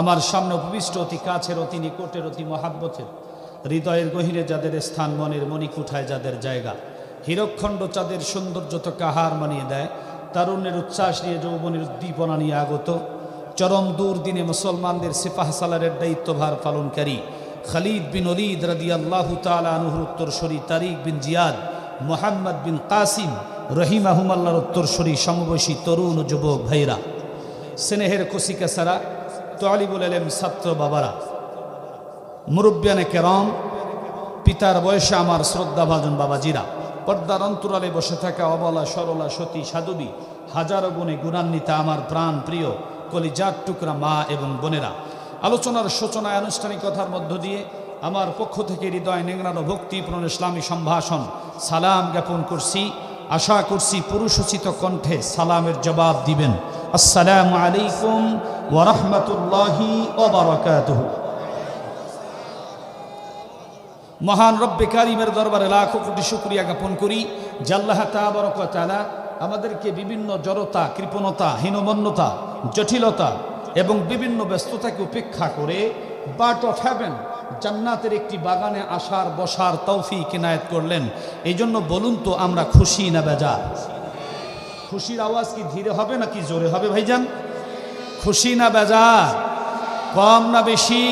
আমার সামনে উপবিষ্ট অতি কাছের, অতি নিকটের, অতি মহাব্বতের, হৃদয়ের গহিরে যাদের স্থান মনের মণিকুঠায়, যাদের জায়গা, হীরকখণ্ড চাঁদের সৌন্দর্যতাকে কাহার মানিয়ে দেয়? তারুণ্যের উচ্ছ্বাস নিয়ে, যৌবনের উদ্দীপনা নিয়ে আগত। চরম দূর দিনে মুসলমানদের সিপাহ সালারের দায়িত্বভার পালনকারী খালিদ বিন অলিদ রাদি আল্লাহ তালা আনুহুর উত্তরসরী তারিক বিন জিয়াদ, মোহাম্মদ বিন কাসিম রহিমাহুমাল্লার উত্তরসরী সমবয়সী তরুণ যুবক ভাইরা স্নেহের কুসিকা সারা তোয়ালিবুল আলম ছাত্র বাবারা, মুরব্বিয়ানে কেরম, পিতার বয়সে আমার শ্রদ্ধাভাজন বাবাজিরা, পর্দার অন্তরালে বসে থাকা অবলা, সরলা, সতী, সাধুবী, হাজারো গুণে গুণান্বিতা আমার প্রাণ প্রিয়, কলিজার টুকরা মা এবং বোনেরা। আলোচনার সূচনায় আনুষ্ঠানিকতার মধ্য দিয়ে আমার পক্ষ থেকে হৃদয় নেংরানো ভক্তিপূর্ণ ইসলামী সম্ভাষণ, সালাম জ্ঞাপন করছি। আশা করছি পুরুষোচিত কণ্ঠে সালামের জবাব দিবেন। আসসালামু আলাইকুম ওরহমতুল্লাহি ওবরাকাতুহু মহান রব্বে কারিমের দরবারে লাখো কোটি শুক্রিয়া জ্ঞাপন করি। জাল্লাহ তালা আমাদেরকে বিভিন্ন জড়তা, কৃপণতা, হীনমন্যতা, জটিলতা এবং বিভিন্ন ব্যস্ততাকে উপেক্ষা করে বার্ট অফ হ্যাভেন জান্নাতের একটি বাগানে আসার, বসার তৌফি কিনায়ত করলেন। এই জন্য বলুন তো আমরা খুশি না বেজা খুশির আওয়াজ কি ধীরে হবে নাকি জোরে হবে ভাইজান? খুশি না বেজা কম না বেশি?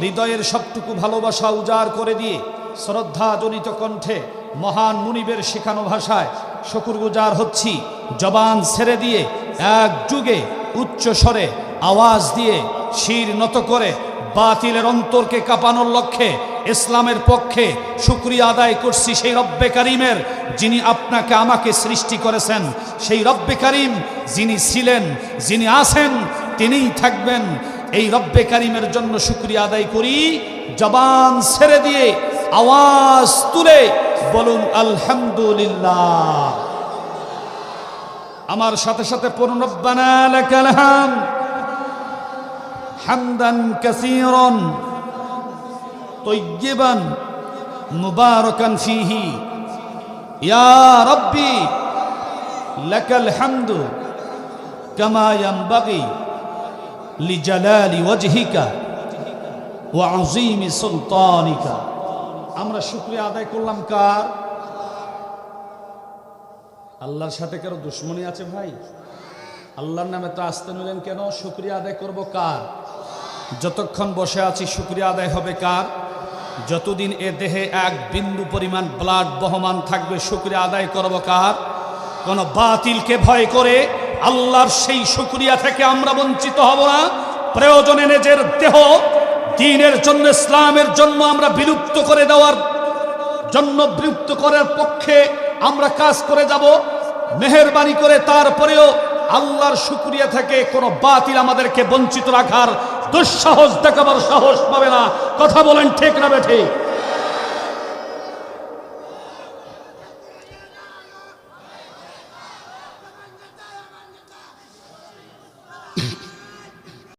হৃদয়ের সবটুকু ভালোবাসা উজাড় করে দিয়ে শ্রদ্ধা জনিত কণ্ঠে মহান মুনিবের শেখানো ভাষায় শকুরগুজার হচ্ছি। জবান ছেড়ে দিয়ে এক যুগে উচ্চ স্বরে আওয়াজ দিয়ে শির নত করে বাতিলের অন্তরকে কাঁপানোর লক্ষ্যে ইসলামের পক্ষে শুক্রিয়া আদায় করছি সেই রব্বে কারিমের যিনি আপনাকে আমাকে সৃষ্টি করেছেন। সেই রব্বে কারিম যিনি ছিলেন, যিনি আছেন, তিনিই থাকবেন। এই রব্বে কারিমের জন্য শুক্রিয়া আদায় করি। জবান ছেড়ে দিয়ে আওয়াজ তুলে বলুন, আলহামদুলিল্লাহ। আমার সাথে সাথে পূর্ণ রব্বানা হামদান কাসীরান। তৈবান মুবারকান ফিহি। ইয়া রব্বি, লাকাল হামদু কামা ইয়ানবাগি লিজালালি ওয়াজহিকা ওয়া আযীমি সুলতানিকা। আমরা শুকরিয়া আদায় করলাম কার? আল্লাহর সাথে কারও দুশ্মনী আছে ভাই? আল্লাহর নামে তো আসতে নিলেন কেন? শুক্রিয়া আদায় করব কার? যতক্ষণ বসে আছি, শুক্রিয়া আদায় হবে কার? যতদিন এ দেহে এক বিন্দু পরিমাণ ব্লাড বহমান থাকবে, শুক্রিয়া আদায় করব কার? কোন বাতিলকে ভয় করে আল্লাহর সেই শুক্রিয়া থেকে আমরা বঞ্চিত হব না। প্রয়োজনে নিজের দেহ দিনের জন্য, ইসলামের জন্য আমরা বিলুপ্ত করে দেওয়ার জন্য বিলুপ্ত করার পক্ষে আমরা কাজ করে যাব। মেহরবানি করে তারপরেও আল্লাহর শুক্রিয়া থেকে কোনো বাতিল আমাদেরকে বঞ্চিত রাখার দুঃসাহস দেখাবার সাহস পাবে না। কথা বলেন ঠিক না বেঠে